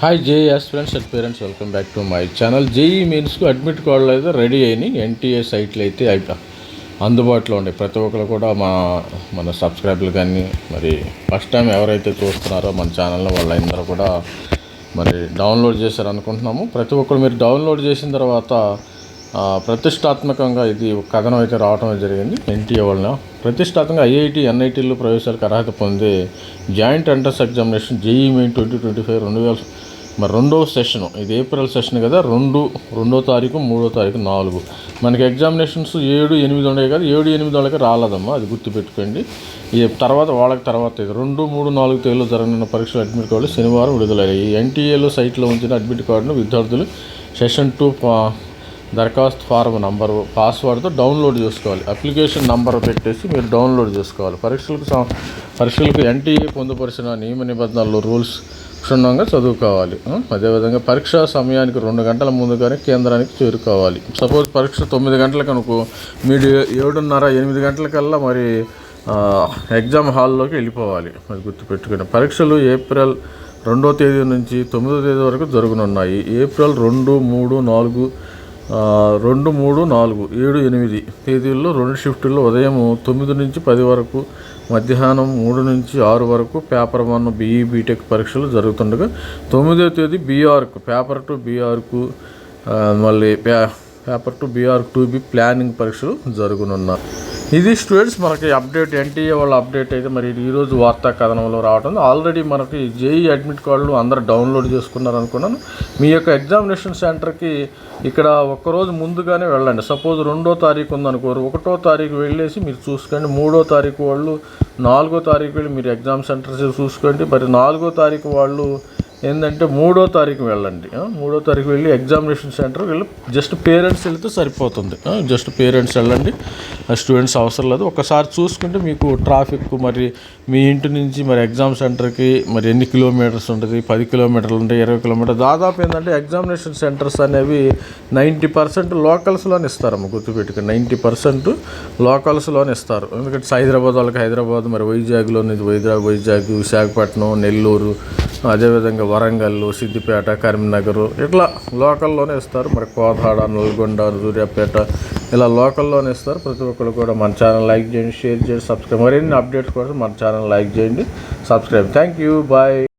Hi JS friends and parents welcome back to my channel JEE మీన్స్కు admit కార్డులు అయితే ready అయినాయి. NTA సైట్లు అయితే అయిపో అందుబాటులో ఉన్నాయి ప్రతి ఒక్కరు కూడా మా మన సబ్స్క్రైబర్లు కానీ మరి ఫస్ట్ టైం ఎవరైతే చూస్తున్నారో మన ఛానల్లో వాళ్ళందరూ కూడా మరి డౌన్లోడ్ చేశారు అనుకుంటున్నాము ప్రతి ఒక్కరు మీరు డౌన్లోడ్ చేసిన తర్వాత ప్రతిష్టాత్మకంగా ఇది కథనం అయితే రావడం జరిగింది. ఎన్టీఏ వలన. ప్రతిష్టాత్మకంగా ఐఐటి ఎన్ఐటీలు ప్రవేశాలకు అర్హత పొందే joint entrance examination JEE main twenty twenty five రెండు వేల మరి రెండో సెషన్. ఇది ఏప్రిల్ సెషన్ కదా రెండు రెండో తారీఖు మూడో తారీఖు నాలుగు. మనకి ఎగ్జామినేషన్స్ ఏడు ఎనిమిది ఉన్నాయి కదా ఏడు ఎనిమిది వాళ్ళకి రాలేదమ్మా అది గుర్తుపెట్టుకోండి. ఈ తర్వాత వాళ్ళకి తర్వాత ఇది. రెండు మూడు నాలుగు తేదీలో జరగనున్న పరీక్షలు అడ్మిట్ కార్డులు శనివారం విడుదలయ్యాయి. ఎన్టీఏలో సైట్లో ఉంచిన అడ్మిట్ కార్డును విద్యార్థులు సెషన్ టూ దరఖాస్తు ఫారం నంబరు పాస్వర్డ్తో డౌన్లోడ్ చేసుకోవాలి. అప్లికేషన్ నంబర్ పెట్టేసి మీరు డౌన్లోడ్ చేసుకోవాలి. పరీక్షలకు పరీక్షలకు ఎన్టీఏ పొందుపరిచిన నియమ నిబంధనలు రూల్స్ క్షుణ్ణంగా చదువుకోవాలి. అదేవిధంగా పరీక్ష సమయానికి రెండు గంటల ముందుగానే కేంద్రానికి చేరుకోవాలి. సపోజ్ పరీక్ష తొమ్మిది గంటలకు అనుకో మీరు ఏడున్నర ఎనిమిది గంటలకల్లా మరి ఎగ్జామ్ హాల్లోకి వెళ్ళిపోవాలి. అది గుర్తుపెట్టుకుని పరీక్షలు ఏప్రిల్ రెండో తేదీ నుంచి తొమ్మిదో తేదీ వరకు జరగనున్నాయి. ఏప్రిల్ రెండు మూడు నాలుగు రెండు మూడు నాలుగు ఏడు ఎనిమిది తేదీల్లో రెండు షిఫ్టుల్లో ఉదయం తొమ్మిది నుంచి పది వరకు మధ్యాహ్నం మూడు నుంచి ఆరు వరకు పేపర్ వన్ బీఈ బీటెక్ పరీక్షలు జరుగుతుండగా తొమ్మిదో తేదీ బీఆర్కు పేపర్ టు బీఆర్కు మళ్ళీ pay paper two BR two B planning పరీక్షలు జరుగునున్నారు ఇది స్టూడెంట్స్ మనకి అప్డేట్ ఎన్టీఏ వాళ్ళ అప్డేట్ అయితే మరి ఈరోజు వార్తా కథనంలో రావడం ఆల్రెడీ మనకి జేఈ అడ్మిట్ కార్డులు అందరు డౌన్లోడ్ చేసుకున్నారు అనుకున్నాను మీ యొక్క ఎగ్జామినేషన్ సెంటర్కి ఇక్కడ ఒక్కరోజు ముందుగానే వెళ్ళండి. సపోజ్ రెండో తారీఖు ఉందనుకోరు ఒకటో తారీఖు వెళ్ళేసి మీరు చూసుకోండి. మూడో తారీఖు వాళ్ళు నాలుగో తారీఖు వెళ్ళి మీరు ఎగ్జామ్ సెంటర్స్ చూసుకోండి. మరి నాలుగో తారీఖు వాళ్ళు ఏంటంటే మూడో తారీఖు వెళ్ళండి. మూడో తారీఖు వెళ్ళి ఎగ్జామినేషన్ సెంటర్ వెళ్ళి జస్ట్ పేరెంట్స్ వెళితే సరిపోతుంది. జస్ట్ పేరెంట్స్ వెళ్ళండి. స్టూడెంట్స్ అవసరం లేదు. ఒకసారి చూసుకుంటే మీకు ట్రాఫిక్ మరి మీ ఇంటి నుంచి మరి ఎగ్జామ్ సెంటర్కి మరి ఎన్ని కిలోమీటర్స్ ఉంటుంది? పది కిలోమీటర్లు ఉంటాయి ఇరవై కిలోమీటర్ దాదాపు ఏంటంటే ఎగ్జామినేషన్ సెంటర్స్ అనేవి నైంటీ పర్సెంట్ లోకల్స్లోనే ఇస్తారమ్మ గుర్తుపెట్టుకుని నైంటీ పర్సెంట్ లోకల్స్లోనే ఇస్తారు. ఎందుకంటే హైదరాబాద్ వాళ్ళకి హైదరాబాద్ మరి వైజాగ్లో నుంచి వైజాగ్ వైజాగ్ విశాఖపట్నం నెల్లూరు అదేవిధంగా వరంగల్ సిద్దిపేట కరీంనగర్ ఇట్లా లోకల్లోనే ఇస్తారు. మరి కోదాడ నల్గొండ సూర్యాపేట ఇలా లోకల్లోనే ఇస్తారు. ప్రతి ఒక్కరు కూడా మన ఛానల్ లైక్ చేయండి షేర్ చేయండి సబ్స్క్రైబ్. మరిన్ని అప్డేట్స్ కోసం మన ఛానల్ లైక్ చేయండి సబ్స్క్రైబ్. Thank you bye